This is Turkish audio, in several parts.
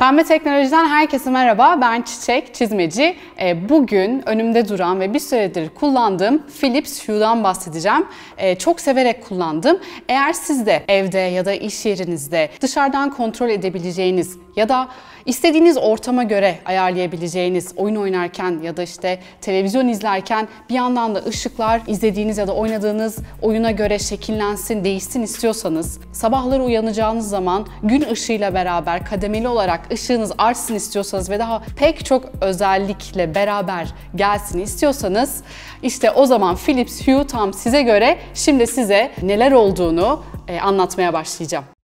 Pembe Teknoloji'den herkese merhaba. Ben Çiçek Çizmeci. Ee, bugün önümde duran ve bir süredir kullandığım Philips Hue'dan bahsedeceğim. Ee, çok severek kullandım. Eğer siz de evde ya da iş yerinizde dışarıdan kontrol edebileceğiniz ya da istediğiniz ortama göre ayarlayabileceğiniz oyun oynarken ya da işte televizyon izlerken bir yandan da ışıklar izlediğiniz ya da oynadığınız oyuna göre şekillensin, değişsin istiyorsanız, sabahları uyanacağınız zaman gün ışığıyla beraber kademeli olarak ışığınız artsın istiyorsanız ve daha pek çok özellikle beraber gelsin istiyorsanız işte o zaman Philips Hue tam size göre şimdi size neler olduğunu e, anlatmaya başlayacağım.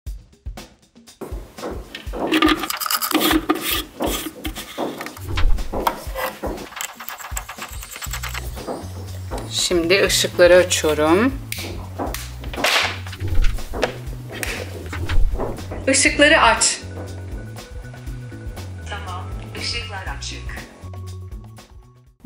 Şimdi ışıkları açıyorum. Işıkları aç.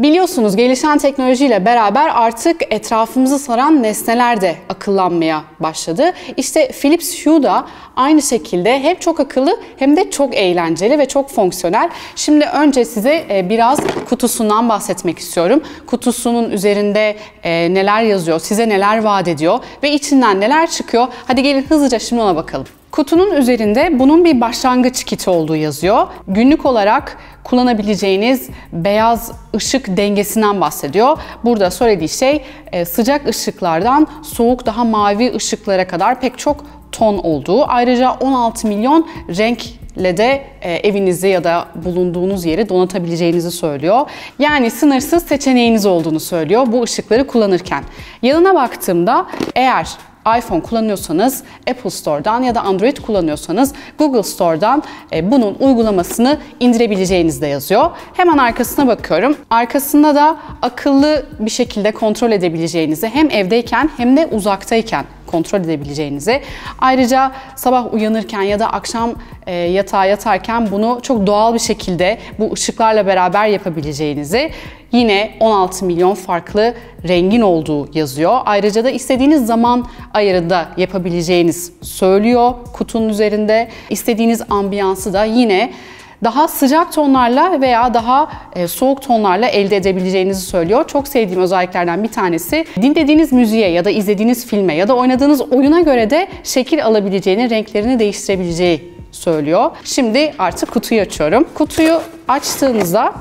Biliyorsunuz gelişen teknolojiyle beraber artık etrafımızı saran nesneler de akıllanmaya başladı. İşte Philips Hue da aynı şekilde hem çok akıllı hem de çok eğlenceli ve çok fonksiyonel. Şimdi önce size e, biraz kutusundan bahsetmek istiyorum. Kutusunun üzerinde e, neler yazıyor, size neler vaat ediyor ve içinden neler çıkıyor. Hadi gelin hızlıca şimdi ona bakalım. Kutunun üzerinde bunun bir başlangıç kiti olduğu yazıyor. Günlük olarak kullanabileceğiniz beyaz ışık dengesinden bahsediyor. Burada söylediği şey e, sıcak ışıklardan soğuk daha mavi ışıklara kadar pek çok ton olduğu. Ayrıca 16 milyon renkle de e, evinizi ya da bulunduğunuz yeri donatabileceğinizi söylüyor. Yani sınırsız seçeneğiniz olduğunu söylüyor bu ışıkları kullanırken. Yanına baktığımda eğer iPhone kullanıyorsanız Apple Store'dan ya da Android kullanıyorsanız Google Store'dan e, bunun uygulamasını indirebileceğiniz de yazıyor. Hemen arkasına bakıyorum. Arkasında da akıllı bir şekilde kontrol edebileceğinizi hem evdeyken hem de uzaktayken kontrol edebileceğinizi. Ayrıca sabah uyanırken ya da akşam e, yatağa yatarken bunu çok doğal bir şekilde bu ışıklarla beraber yapabileceğinizi yine 16 milyon farklı rengin olduğu yazıyor. Ayrıca da istediğiniz zaman ayarında yapabileceğiniz söylüyor kutunun üzerinde. İstediğiniz ambiyansı da yine daha sıcak tonlarla veya daha e, soğuk tonlarla elde edebileceğinizi söylüyor. Çok sevdiğim özelliklerden bir tanesi dinlediğiniz müziğe ya da izlediğiniz filme ya da oynadığınız oyuna göre de şekil alabileceğini, renklerini değiştirebileceği söylüyor. Şimdi artık kutuyu açıyorum. Kutuyu açtığınızda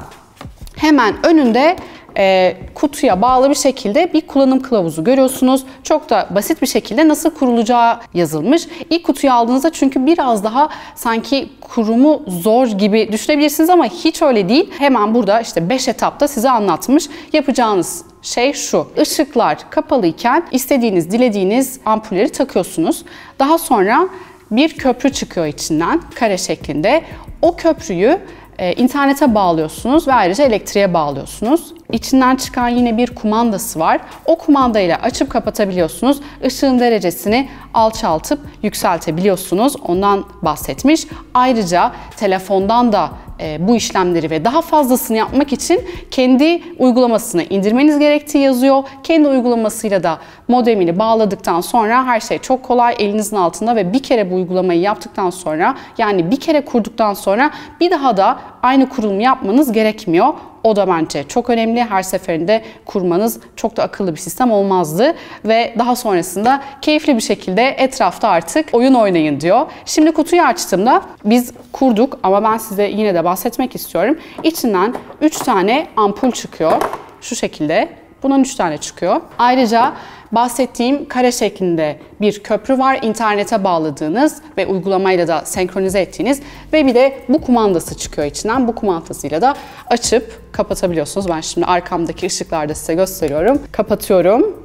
hemen önünde e, kutuya bağlı bir şekilde bir kullanım kılavuzu görüyorsunuz. Çok da basit bir şekilde nasıl kurulacağı yazılmış. İlk kutuyu aldığınızda çünkü biraz daha sanki kurumu zor gibi düşünebilirsiniz ama hiç öyle değil. Hemen burada işte 5 etapta size anlatmış. Yapacağınız şey şu. Işıklar kapalıyken istediğiniz, dilediğiniz ampulleri takıyorsunuz. Daha sonra bir köprü çıkıyor içinden kare şeklinde. O köprüyü e, internete bağlıyorsunuz ve ayrıca elektriğe bağlıyorsunuz. İçinden çıkan yine bir kumandası var. O kumandayla açıp kapatabiliyorsunuz. Işığın derecesini alçaltıp yükseltebiliyorsunuz. Ondan bahsetmiş. Ayrıca telefondan da e, bu işlemleri ve daha fazlasını yapmak için kendi uygulamasını indirmeniz gerektiği yazıyor. Kendi uygulamasıyla da modemini bağladıktan sonra her şey çok kolay elinizin altında ve bir kere bu uygulamayı yaptıktan sonra yani bir kere kurduktan sonra bir daha da aynı kurulumu yapmanız gerekmiyor. O da bence çok önemli. Her seferinde kurmanız çok da akıllı bir sistem olmazdı. Ve daha sonrasında keyifli bir şekilde etrafta artık oyun oynayın diyor. Şimdi kutuyu açtığımda biz kurduk ama ben size yine de bahsetmek istiyorum. İçinden 3 tane ampul çıkıyor. Şu şekilde. Bunun 3 tane çıkıyor. Ayrıca bahsettiğim kare şeklinde bir köprü var. İnternete bağladığınız ve uygulamayla da senkronize ettiğiniz ve bir de bu kumandası çıkıyor içinden. Bu kumandasıyla da açıp kapatabiliyorsunuz. Ben şimdi arkamdaki ışıklarda size gösteriyorum. Kapatıyorum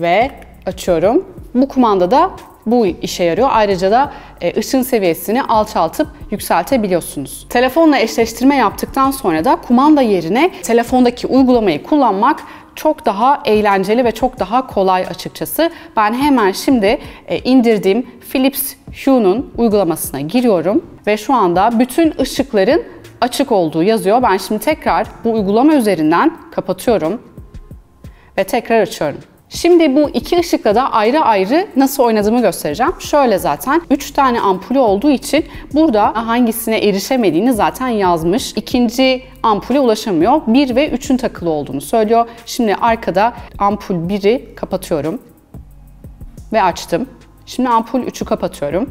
ve açıyorum. Bu kumanda da bu işe yarıyor. Ayrıca da e, ışın seviyesini alçaltıp yükseltebiliyorsunuz. Telefonla eşleştirme yaptıktan sonra da kumanda yerine telefondaki uygulamayı kullanmak çok daha eğlenceli ve çok daha kolay açıkçası. Ben hemen şimdi e, indirdiğim Philips Hue'nun uygulamasına giriyorum ve şu anda bütün ışıkların açık olduğu yazıyor. Ben şimdi tekrar bu uygulama üzerinden kapatıyorum ve tekrar açıyorum. Şimdi bu iki ışıkla da ayrı ayrı nasıl oynadığımı göstereceğim. Şöyle zaten 3 tane ampulü olduğu için burada hangisine erişemediğini zaten yazmış. İkinci ampule ulaşamıyor. 1 ve 3'ün takılı olduğunu söylüyor. Şimdi arkada ampul 1'i kapatıyorum ve açtım. Şimdi ampul 3'ü kapatıyorum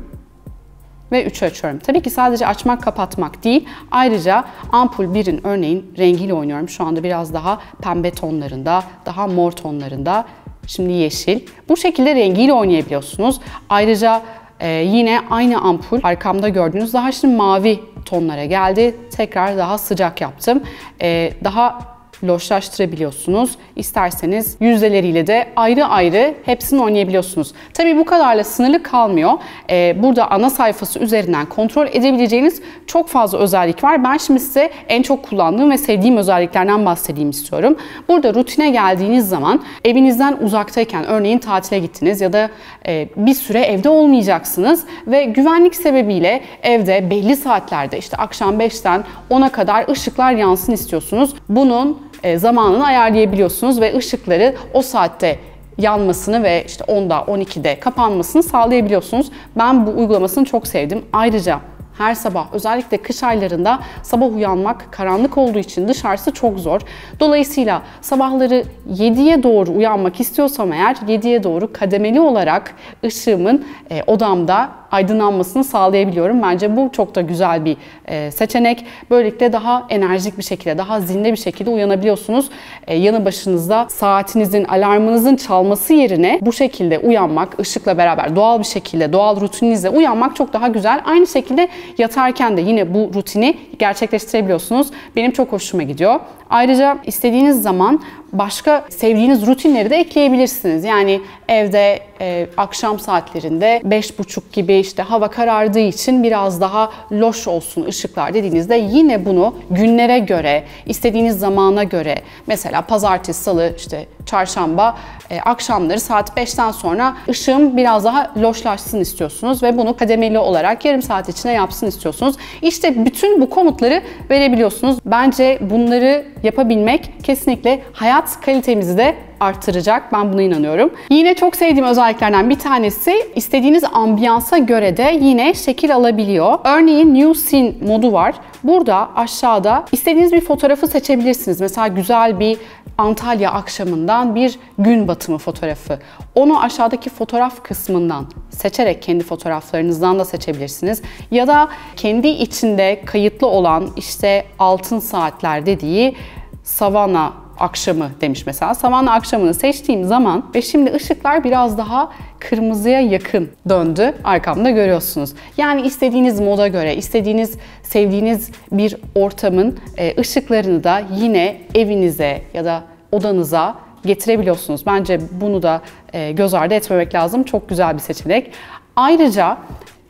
ve 3'ü açıyorum. Tabii ki sadece açmak kapatmak değil. Ayrıca ampul 1'in örneğin rengiyle oynuyorum. Şu anda biraz daha pembe tonlarında, daha mor tonlarında. Şimdi yeşil. Bu şekilde rengiyle oynayabiliyorsunuz. Ayrıca e, yine aynı ampul arkamda gördüğünüz daha şimdi mavi tonlara geldi. Tekrar daha sıcak yaptım. E, daha loşlaştırabiliyorsunuz. İsterseniz yüzdeleriyle de ayrı ayrı hepsini oynayabiliyorsunuz. Tabii bu kadarla sınırlı kalmıyor. Ee, burada ana sayfası üzerinden kontrol edebileceğiniz çok fazla özellik var. Ben şimdi size en çok kullandığım ve sevdiğim özelliklerden bahsedeyim istiyorum. Burada rutine geldiğiniz zaman evinizden uzaktayken örneğin tatile gittiniz ya da e, bir süre evde olmayacaksınız ve güvenlik sebebiyle evde belli saatlerde işte akşam 5'ten 10'a kadar ışıklar yansın istiyorsunuz. Bunun zamanını ayarlayabiliyorsunuz ve ışıkları o saatte yanmasını ve işte 10'da 12'de kapanmasını sağlayabiliyorsunuz. Ben bu uygulamasını çok sevdim. Ayrıca her sabah özellikle kış aylarında sabah uyanmak karanlık olduğu için dışarısı çok zor. Dolayısıyla sabahları 7'ye doğru uyanmak istiyorsam eğer 7'ye doğru kademeli olarak ışığımın e, odamda aydınlanmasını sağlayabiliyorum. Bence bu çok da güzel bir e, seçenek. Böylelikle daha enerjik bir şekilde, daha zinde bir şekilde uyanabiliyorsunuz. E, yanı başınızda saatinizin, alarmınızın çalması yerine bu şekilde uyanmak, ışıkla beraber doğal bir şekilde, doğal rutininizle uyanmak çok daha güzel. Aynı şekilde yatarken de yine bu rutini gerçekleştirebiliyorsunuz. Benim çok hoşuma gidiyor. Ayrıca istediğiniz zaman başka sevdiğiniz rutinleri de ekleyebilirsiniz. Yani evde e, akşam saatlerinde 5.30 gibi işte hava karardığı için biraz daha loş olsun ışıklar dediğinizde yine bunu günlere göre, istediğiniz zamana göre mesela pazartesi, salı, işte çarşamba e, akşamları saat 5'ten sonra ışığım biraz daha loşlaşsın istiyorsunuz ve bunu kademeli olarak yarım saat içinde yapsın istiyorsunuz. İşte bütün bu komutları verebiliyorsunuz. Bence bunları yapabilmek kesinlikle hayat kalitemizi de arttıracak. Ben buna inanıyorum. Yine çok sevdiğim özelliklerden bir tanesi istediğiniz ambiyansa göre de yine şekil alabiliyor. Örneğin New Scene modu var. Burada aşağıda istediğiniz bir fotoğrafı seçebilirsiniz. Mesela güzel bir Antalya akşamından bir gün batımı fotoğrafı. Onu aşağıdaki fotoğraf kısmından seçerek kendi fotoğraflarınızdan da seçebilirsiniz. Ya da kendi içinde kayıtlı olan işte altın saatler dediği Savana akşamı demiş mesela. Savana akşamını seçtiğim zaman ve şimdi ışıklar biraz daha kırmızıya yakın döndü. Arkamda görüyorsunuz. Yani istediğiniz moda göre, istediğiniz, sevdiğiniz bir ortamın e, ışıklarını da yine evinize ya da odanıza getirebiliyorsunuz. Bence bunu da e, göz ardı etmemek lazım. Çok güzel bir seçenek. Ayrıca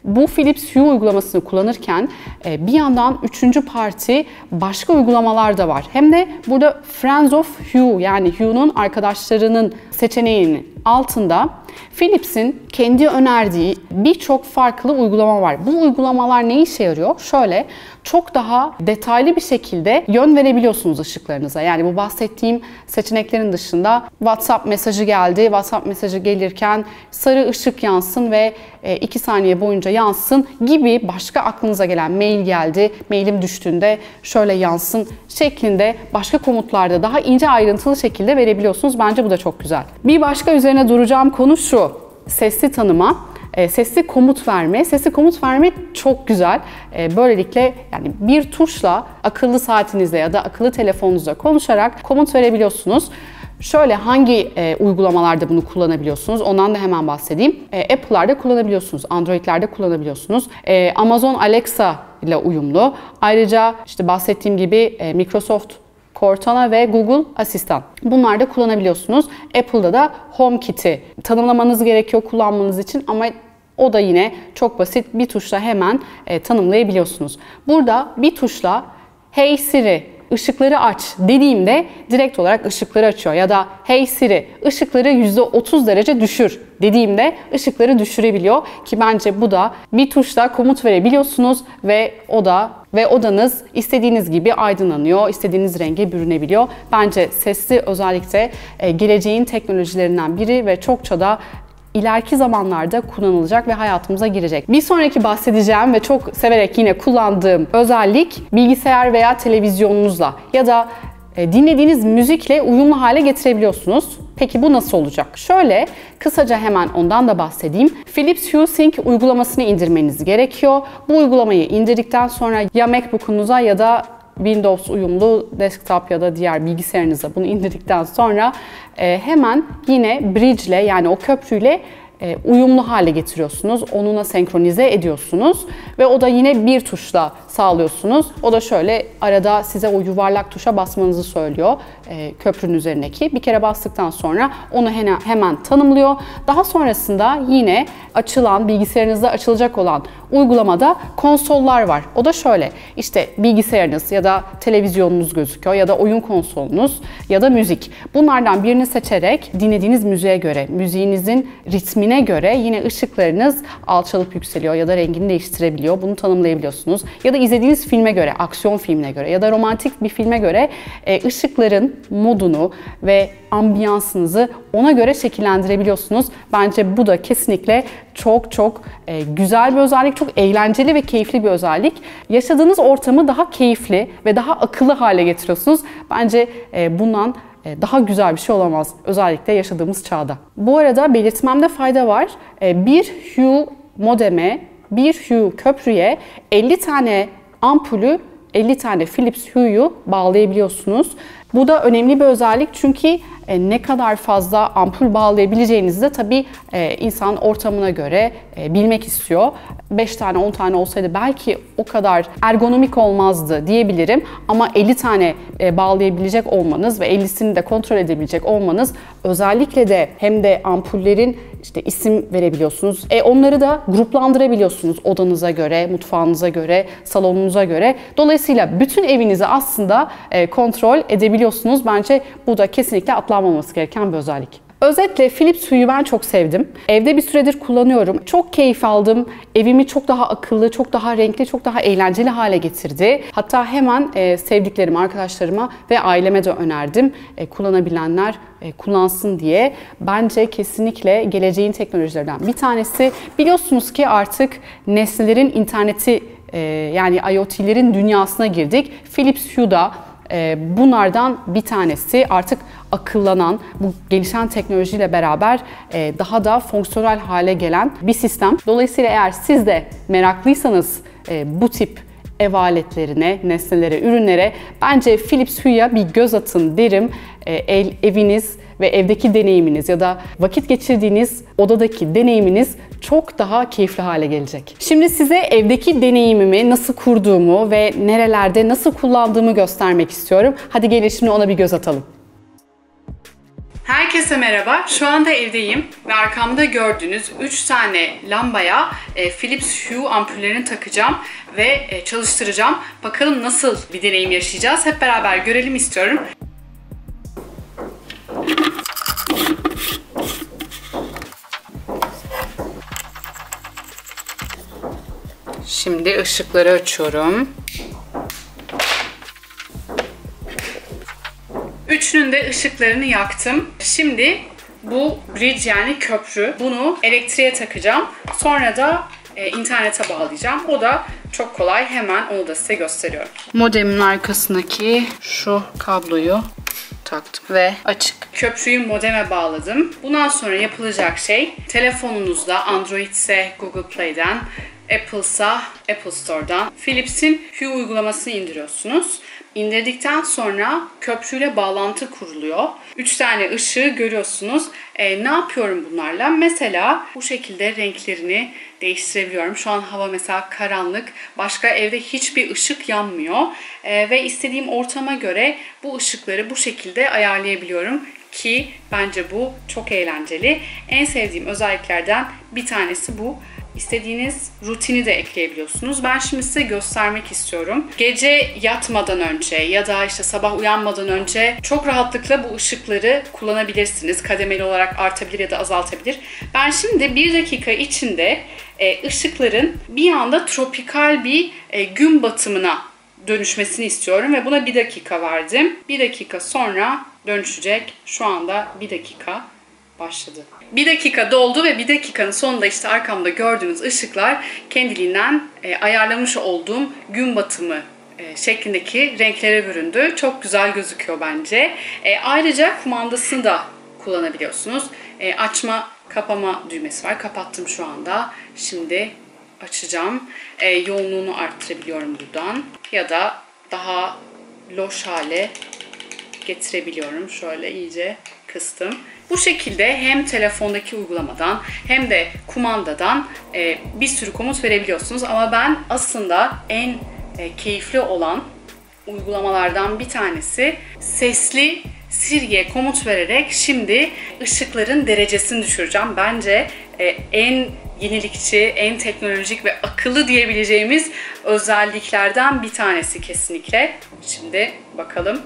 bu Philips Hue uygulamasını kullanırken e, bir yandan üçüncü parti başka uygulamalar da var. Hem de burada Friends of Hue yani Hue'nun arkadaşlarının seçeneğinin altında Philips'in kendi önerdiği birçok farklı uygulama var. Bu uygulamalar ne işe yarıyor? Şöyle çok daha detaylı bir şekilde yön verebiliyorsunuz ışıklarınıza. Yani bu bahsettiğim seçeneklerin dışında WhatsApp mesajı geldi. WhatsApp mesajı gelirken sarı ışık yansın ve 2 e, saniye boyunca yansın gibi başka aklınıza gelen mail geldi. Mailim düştüğünde şöyle yansın şeklinde başka komutlarda daha ince ayrıntılı şekilde verebiliyorsunuz. Bence bu da çok güzel. Bir başka üzerine duracağım konu şu. Sesli tanıma e, sesli komut verme. Sesli komut verme çok güzel. E, böylelikle yani bir tuşla akıllı saatinizle ya da akıllı telefonunuzla konuşarak komut verebiliyorsunuz. Şöyle hangi e, uygulamalarda bunu kullanabiliyorsunuz? Ondan da hemen bahsedeyim. E, Apple'larda kullanabiliyorsunuz, Android'lerde kullanabiliyorsunuz. E, Amazon Alexa ile uyumlu. Ayrıca işte bahsettiğim gibi e, Microsoft Cortana ve Google Asistan. Bunlar da kullanabiliyorsunuz. Apple'da da HomeKit'i tanımlamanız gerekiyor kullanmanız için ama o da yine çok basit bir tuşla hemen e, tanımlayabiliyorsunuz. Burada bir tuşla Hey Siri ışıkları aç dediğimde direkt olarak ışıkları açıyor. Ya da hey Siri ışıkları %30 derece düşür dediğimde ışıkları düşürebiliyor. Ki bence bu da bir tuşla komut verebiliyorsunuz ve o da ve odanız istediğiniz gibi aydınlanıyor, istediğiniz renge bürünebiliyor. Bence sesli özellikle e, geleceğin teknolojilerinden biri ve çokça da ileriki zamanlarda kullanılacak ve hayatımıza girecek. Bir sonraki bahsedeceğim ve çok severek yine kullandığım özellik bilgisayar veya televizyonunuzla ya da e, dinlediğiniz müzikle uyumlu hale getirebiliyorsunuz. Peki bu nasıl olacak? Şöyle kısaca hemen ondan da bahsedeyim. Philips Hue Sync uygulamasını indirmeniz gerekiyor. Bu uygulamayı indirdikten sonra ya MacBook'unuza ya da Windows uyumlu desktop ya da diğer bilgisayarınıza bunu indirdikten sonra e, hemen yine bridge ile yani o köprüyle uyumlu hale getiriyorsunuz. Onunla senkronize ediyorsunuz ve o da yine bir tuşla sağlıyorsunuz. O da şöyle arada size o yuvarlak tuşa basmanızı söylüyor e, köprünün üzerindeki. Bir kere bastıktan sonra onu hemen tanımlıyor. Daha sonrasında yine açılan bilgisayarınızda açılacak olan uygulamada konsollar var. O da şöyle işte bilgisayarınız ya da televizyonunuz gözüküyor ya da oyun konsolunuz ya da müzik. Bunlardan birini seçerek dinlediğiniz müziğe göre, müziğinizin ritmine göre yine ışıklarınız alçalıp yükseliyor ya da rengini değiştirebiliyor. Bunu tanımlayabiliyorsunuz. Ya da izlediğiniz filme göre, aksiyon filmine göre ya da romantik bir filme göre e, ışıkların modunu ve ambiyansınızı ona göre şekillendirebiliyorsunuz. Bence bu da kesinlikle çok çok e, güzel bir özellik, çok eğlenceli ve keyifli bir özellik. Yaşadığınız ortamı daha keyifli ve daha akıllı hale getiriyorsunuz. Bence e, bundan daha güzel bir şey olamaz. Özellikle yaşadığımız çağda. Bu arada belirtmemde fayda var. E, bir Hue modeme, bir Hue köprüye 50 tane ampulü 50 tane Philips Hue'yu bağlayabiliyorsunuz. Bu da önemli bir özellik çünkü e, ne kadar fazla ampul bağlayabileceğinizi de tabii e, insan ortamına göre e, bilmek istiyor. 5 tane 10 tane olsaydı belki o kadar ergonomik olmazdı diyebilirim ama 50 tane bağlayabilecek olmanız ve 50'sini de kontrol edebilecek olmanız özellikle de hem de ampullerin işte isim verebiliyorsunuz. E onları da gruplandırabiliyorsunuz odanıza göre, mutfağınıza göre, salonunuza göre. Dolayısıyla bütün evinizi aslında kontrol edebiliyorsunuz. Bence bu da kesinlikle atlanmaması gereken bir özellik. Özetle Philips Hue'yu ben çok sevdim. Evde bir süredir kullanıyorum. Çok keyif aldım. Evimi çok daha akıllı, çok daha renkli, çok daha eğlenceli hale getirdi. Hatta hemen e, sevdiklerim, arkadaşlarıma ve aileme de önerdim. E, kullanabilenler e, kullansın diye. Bence kesinlikle geleceğin teknolojilerinden bir tanesi. Biliyorsunuz ki artık nesnelerin interneti e, yani IoT'lerin dünyasına girdik. Philips Hue da bunlardan bir tanesi artık akıllanan, bu gelişen teknolojiyle beraber e, daha da fonksiyonel hale gelen bir sistem. Dolayısıyla eğer siz de meraklıysanız e, bu tip ev aletlerine, nesnelere, ürünlere bence Philips Hue'ya bir göz atın derim. El, eviniz ve evdeki deneyiminiz ya da vakit geçirdiğiniz odadaki deneyiminiz çok daha keyifli hale gelecek. Şimdi size evdeki deneyimimi nasıl kurduğumu ve nerelerde nasıl kullandığımı göstermek istiyorum. Hadi gelin şimdi ona bir göz atalım. Herkese merhaba. Şu anda evdeyim ve arkamda gördüğünüz 3 tane lambaya e, Philips Hue ampullerini takacağım ve e, çalıştıracağım. Bakalım nasıl bir deneyim yaşayacağız. Hep beraber görelim istiyorum. Şimdi ışıkları açıyorum. Üçünün de ışıklarını yaktım. Şimdi bu bridge yani köprü. Bunu elektriğe takacağım. Sonra da e, internete bağlayacağım. O da çok kolay. Hemen onu da size gösteriyorum. Modemin arkasındaki şu kabloyu taktım ve açık. Köprüyü modeme bağladım. Bundan sonra yapılacak şey telefonunuzda Android ise Google Play'den Apple'sa Apple Store'dan Philips'in Hue uygulamasını indiriyorsunuz. İndirdikten sonra köprüyle bağlantı kuruluyor. 3 tane ışığı görüyorsunuz. E, ne yapıyorum bunlarla? Mesela bu şekilde renklerini değiştirebiliyorum. Şu an hava mesela karanlık. Başka evde hiçbir ışık yanmıyor. E, ve istediğim ortama göre bu ışıkları bu şekilde ayarlayabiliyorum ki bence bu çok eğlenceli. En sevdiğim özelliklerden bir tanesi bu. İstediğiniz rutini de ekleyebiliyorsunuz. Ben şimdi size göstermek istiyorum. Gece yatmadan önce ya da işte sabah uyanmadan önce çok rahatlıkla bu ışıkları kullanabilirsiniz. Kademeli olarak artabilir ya da azaltabilir. Ben şimdi bir dakika içinde e, ışıkların bir anda tropikal bir e, gün batımına dönüşmesini istiyorum ve buna bir dakika verdim. Bir dakika sonra dönüşecek. Şu anda bir dakika başladı. Bir dakika doldu ve bir dakikanın sonunda işte arkamda gördüğünüz ışıklar kendiliğinden e, ayarlamış olduğum gün batımı e, şeklindeki renklere büründü. Çok güzel gözüküyor bence. E, ayrıca kumandasını da kullanabiliyorsunuz. Açma, kapama düğmesi var. Kapattım şu anda. Şimdi açacağım. Yoğunluğunu arttırabiliyorum buradan. Ya da daha loş hale getirebiliyorum. Şöyle iyice kıstım. Bu şekilde hem telefondaki uygulamadan hem de kumandadan e, bir sürü komut verebiliyorsunuz. Ama ben aslında en e, keyifli olan uygulamalardan bir tanesi sesli Siri'ye komut vererek şimdi ışıkların derecesini düşüreceğim. Bence e, en yenilikçi, en teknolojik ve akıllı diyebileceğimiz özelliklerden bir tanesi kesinlikle. Şimdi bakalım.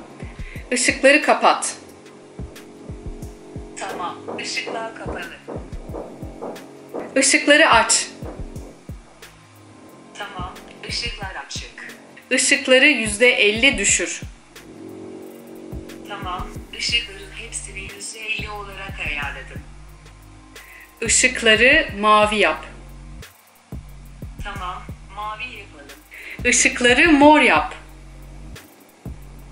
Işıkları kapat. Tamam. Işıklar kapalı. Işıkları aç. Tamam. Işıklar açık. Işıkları %50 düşür. Tamam. Işıkların hepsini %50 olarak ayarladım. Işıkları mavi yap. Tamam. Mavi yapalım. Işıkları mor yap.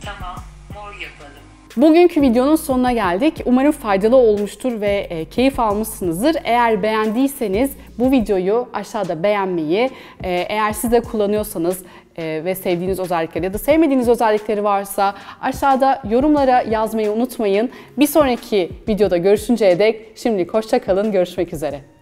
Tamam. Mor yapalım. Bugünkü videonun sonuna geldik. Umarım faydalı olmuştur ve e, keyif almışsınızdır. Eğer beğendiyseniz bu videoyu aşağıda beğenmeyi, e, eğer siz de kullanıyorsanız e, ve sevdiğiniz özellikleri ya da sevmediğiniz özellikleri varsa aşağıda yorumlara yazmayı unutmayın. Bir sonraki videoda görüşünceye dek şimdilik hoşça kalın, görüşmek üzere.